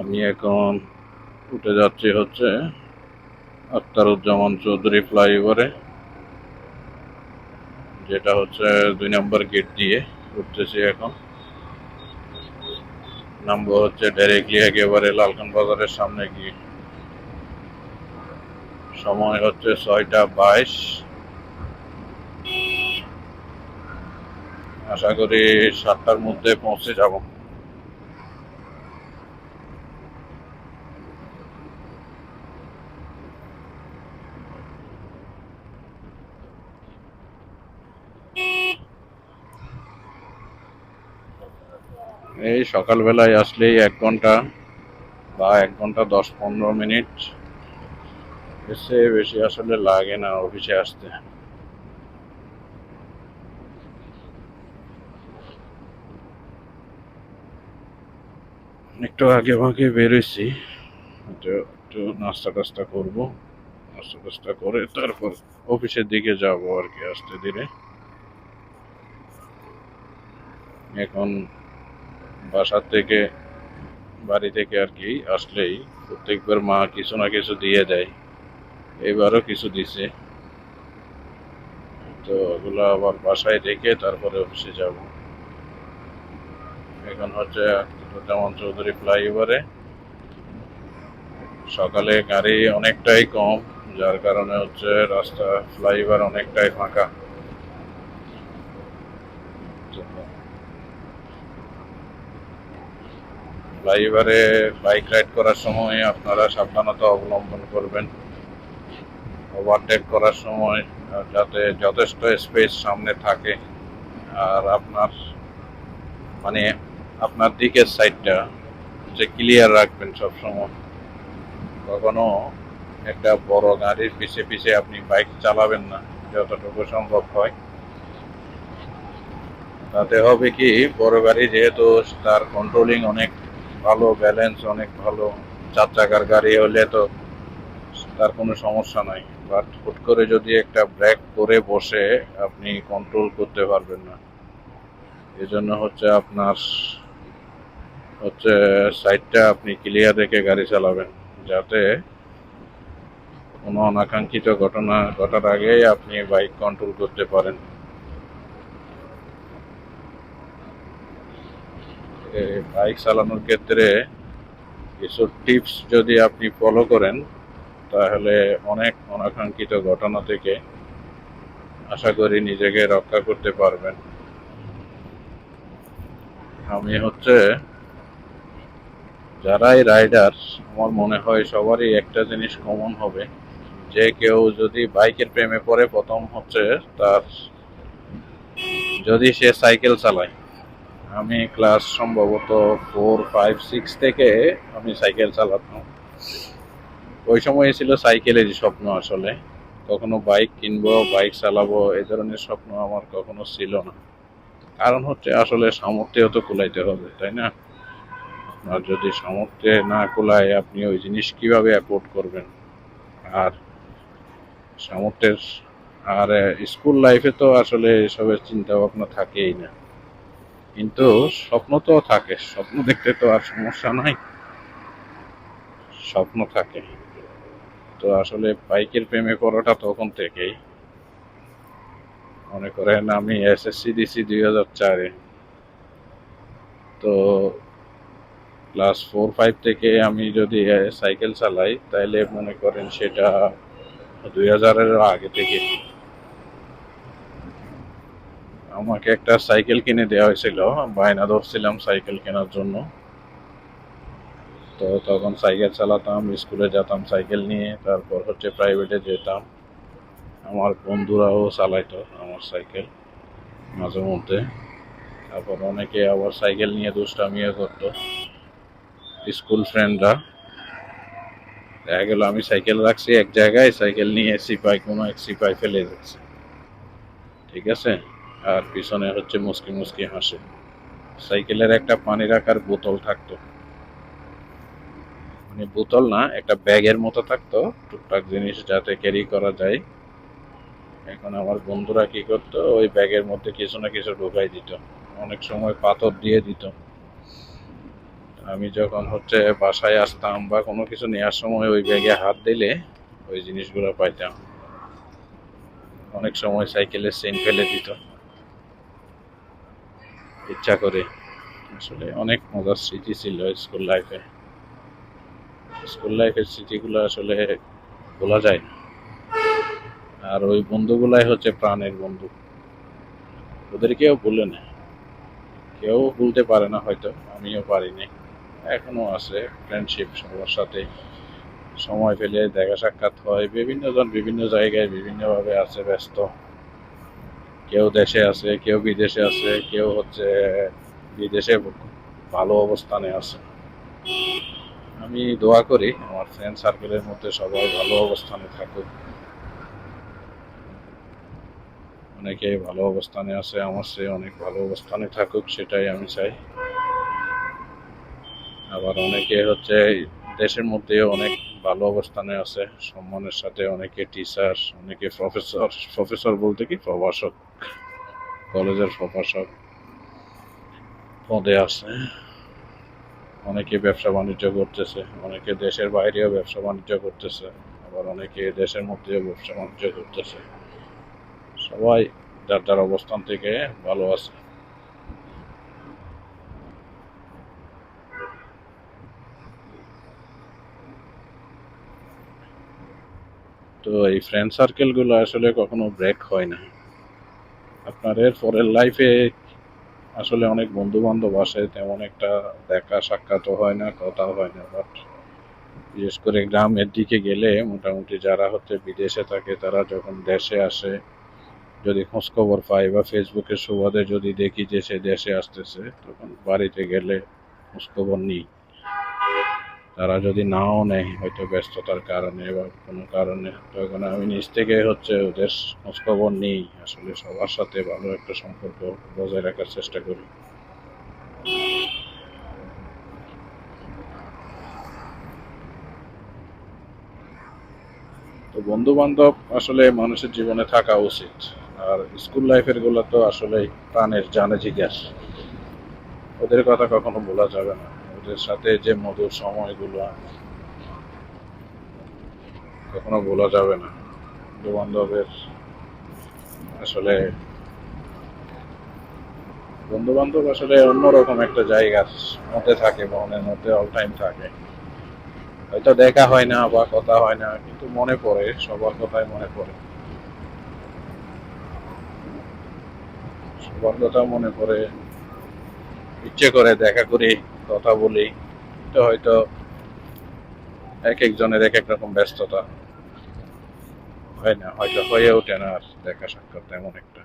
আমি এখন উঠে যাচ্ছি হচ্ছে আখতারুজ্জামান চৌধুরী ফ্লাইওভারে, যেটা হচ্ছে দুই নম্বর গেট দিয়ে উঠতেছি এখন। নামবো হচ্ছে ডাইরেক্টলি একেবারে লালখান বাজারের সামনে গিয়ে। সময় হচ্ছে ছয়টা বাইশ। আশা করি সাতটার মধ্যে পৌঁছে যাব। এই সকালবেলায় আসলেই এক ঘণ্টা বা এক ঘণ্টা দশ পনেরো মিনিট এসে বেশি আসলে লাগে না অফিসে আসতে। একটু আগে ভাগে বেরোইছি, একটু নাস্তা টাস্তা করব, নাস্তা টাস্তা করে তারপর অফিসের দিকে যাব আর কি আস্তে ধীরে এখন বাসার থেকে, বাড়ি থেকে আর কি আসলেই প্রত্যেকবার মা কিছু না কিছু দিয়ে দেয়। এবারও কিছু দিছে। তো ওগুলো আবার বাসায় রেখে তারপরে অফিসে যাব। এখন হচ্ছে জামান চৌধুরী ফ্লাইওভারে। সকালে গাড়ি অনেকটাই কম, যার কারণে হচ্ছে রাস্তা, ফ্লাইওভার অনেকটাই ফাঁকা। ফ্লাইওভারে বাইক রাইড করার সময় আপনারা সাবধানতা অবলম্বন করবেন। ওভারটেক করার সময় যাতে যথেষ্ট স্পেস সামনে থাকে। আর আপনার মানে আপনার দিকের সাইডটা যে ক্লিয়ার রাখবেন সবসময়। কখনো একটা বড় গাড়ির পিছে পিছে আপনি বাইক চালাবেন না, যতটুকু সম্ভব হয়। তাতে হবে কি, বড় গাড়ি যেহেতু তার কন্ট্রোলিং অনেক ভালো ব্যালেন্স অনেক ভালো চার চাকার গাড়ি হলে তো তার কোনো সমস্যা নাই। বাট হুট করে যদি একটা ব্রেক করে বসে, আপনি কন্ট্রোল করতে পারবেন না। এজন্য হচ্ছে আপনার হচ্ছে সাইডটা আপনি ক্লিয়ার রেখে গাড়ি চালাবেন, যাতে কোনো অনাকাঙ্ক্ষিত ঘটনা, ঘটার আগেই আপনি বাইক কন্ট্রোল করতে পারেন। বাইক চালানোর ক্ষেত্রে কিছু টিপস যদি আপনি ফলো করেন, তাহলে অনেক অনাকাঙ্ক্ষিত ঘটনা থেকে আশা করি নিজেকে রক্ষা করতে পারবেন। আমি হচ্ছে, যারাই রাইডার আমার মনে হয় সবারই একটা জিনিস কমন হবে। যে কেউ যদি বাইকের প্রেমে পড়ে, প্রথম হচ্ছে তার, যদি সে সাইকেল চালায় আমি ক্লাস সম্ভবত ফোর ফাইভ সিক্স থেকে আমি সাইকেল চালাতাম। ওই সময় ছিল সাইকেলেরই স্বপ্ন আসলে। কখনো বাইক কিনবো বাইক চালাবো, এই ধরনের স্বপ্ন আমার কখনো ছিল না। কারণ হচ্ছে আসলে সামর্থ্যও তো কুলাইতে হবে, তাই না? আপনার যদি সামর্থ্যে না কুলায়, আপনি ওই জিনিস কীভাবে অ্যাফোর্ড করবেন? আর সামর্থ্যের, আর স্কুল লাইফে তো আসলে এসবের চিন্তা ভাবনা থাকেই না। কিন্তু স্বপ্ন তো থাকে, স্বপ্ন দেখতে তো আর সমস্যা নাই। স্বপ্ন থাকে। তো আসলে বাইকের প্রেমে পড়াটা তখন থেকেই। মনে করেন আমি এসএসসি দিছি দুই হাজার চারে। তো ক্লাস ফোর, ফাইভ থেকে আমি যদি সাইকেল চালাই তাহলে মনে করেন সেটা দুই হাজারের আগে থেকে। আমাকে একটা সাইকেল কিনে দেওয়া হয়েছিল। বায়না ধরছিলাম সাইকেল কেনার জন্য। তো তখন সাইকেল চালাতাম, স্কুলে যেতাম সাইকেল নিয়ে, তারপর হচ্ছে প্রাইভেটে যেতাম। আমার বন্ধুরাও চালাইতো আমার সাইকেল মাঝে মধ্যে। তারপর অনেকে আবার সাইকেল নিয়ে দুষ্টামিও করতো। স্কুল ফ্রেন্ডরা দেখা গেল, আমি সাইকেল রাখছি এক জায়গায়, সাইকেল নিয়ে সিপাই কোনো এক সিপাই ফেলে যাচ্ছে ঠিক আছে? আর পিছনে হচ্ছে মুসকি মুসকি হাসে। সাইকেলের একটা পানি রাখার বোতল থাকতো। মানে বোতল না, একটা ব্যাগের মতো থাকতো। টুকটাক জিনিস যাতে ক্যারি করা যায়। এখন আমার বন্ধুরা কি করতো, ওই ব্যাগের মধ্যে কিছু না কিছু ঢোকাই দিত। অনেক সময় পাথর দিয়ে দিত। আমি যখন হচ্ছে বাসায় আসতাম বা কোনো কিছু নেওয়ার সময় ওই ব্যাগে হাত দিলে ওই জিনিসগুলো পাইতাম। অনেক সময় সাইকেলের চেইন ফেলে দিত। ইচ্ছা করে। আসলে অনেক মজার স্মৃতি ছিল স্কুল লাইফে। স্কুল লাইফের স্মৃতিগুলো আসলে বলা যায় না। আর ওই বন্ধুগুলাই হচ্ছে প্রাণের বন্ধু। ওদেরকেও ভুলে না। কেউ ভুলতে পারে না হয়তো, আমিও পারিনি এখনও আছে ফ্রেন্ডশিপ সবার সাথে সময় পেলে দেখা সাক্ষাৎ হয়। বিভিন্ন জন বিভিন্ন জায়গায় বিভিন্নভাবে আছে, ব্যস্ত। কেউ দেশে আছে, কেউ বিদেশে আছে, কেউ হচ্ছে বিদেশে ভালো অবস্থানে আছে। আমি দোয়া করি আমার ফ্রেন্ড সার্কেলের মধ্যে সবাই ভালো অবস্থানে থাকুক। অনেকে ভালো অবস্থানে আছে, আমার সে অনেক ভালো অবস্থানে থাকুক, সেটাই আমি চাই। আবার অনেকে হচ্ছে দেশের মধ্যেও অনেক ভালো অবস্থানে আছে, সম্মানের সাথে অনেকে টিচার অনেকে প্রফেসর প্রফেসর বলতে কি, প্রভাষক। কলেজের প্রভাষক পদে আছে। অনেকে ব্যবসা বাণিজ্য করতেছে, অনেকে দেশের বাইরেও ব্যবসা বাণিজ্য করতেছে, আবার অনেকে দেশের মধ্যেও ব্যবসা বাণিজ্য করতেছে। সবাই যার যার অবস্থান থেকে ভালো আছে। তো এই ফ্রেন্ড সার্কেলগুলো আসলে কখনো ব্রেক হয় না। আপনার এর পরের লাইফে আসলে অনেক বন্ধু বান্ধব আসে, তেমন একটা দেখা সাক্ষাৎও হয় না কথা হয় না বাট বিশেষ করে গ্রামের দিকে গেলে মোটামুটি যারা হচ্ছে বিদেশে থাকে, তারা যখন দেশে আসে, যদি খোঁজখবর পাই বা ফেসবুকের সুবাদে যদি দেখি যে সে দেশে আসতেছে, তখন বাড়িতে গেলে খোঁজখবর নিই। তারা যদি নাও নেয় হয়তো ব্যস্ততার কারণে বা কোনো কারণে তো তখন আমি নিজ থেকে হচ্ছে ওদের খোঁজখবর নিই। আসলে সবার সাথে ভালো একটা সম্পর্ক বজায় রাখার চেষ্টা করি। তো বন্ধু বান্ধব আসলে মানুষের জীবনে থাকা উচিত। আর স্কুল লাইফেরগুলো তো আসলে প্রাণের জানে জিজ্ঞাস। ওদের কথা কখনো বলা যাবে না। ওদের সাথে যে মধুর সময়গুলো কখনো বলা যাবে না। বন্ধু বান্ধবের আসলে বন্ধু বান্ধব আসলে অন্যরকম একটা জায়গার মধ্যে থাকে, মনের মধ্যে অল টাইম থাকে। হয়তো দেখা হয় না বা কথা হয় না, কিন্তু মনে পড়ে, সবার কথাই মনে পড়ে। সবার কথা মনে পড়ে, ইচ্ছে করে দেখা করি। কথা বলি তো হয়তো এক একজনের এক এক রকম ব্যস্ততা। হয় না, হয়তো হয়ে ওঠে না আর দেখা সাক্ষাৎ তেমন একটা।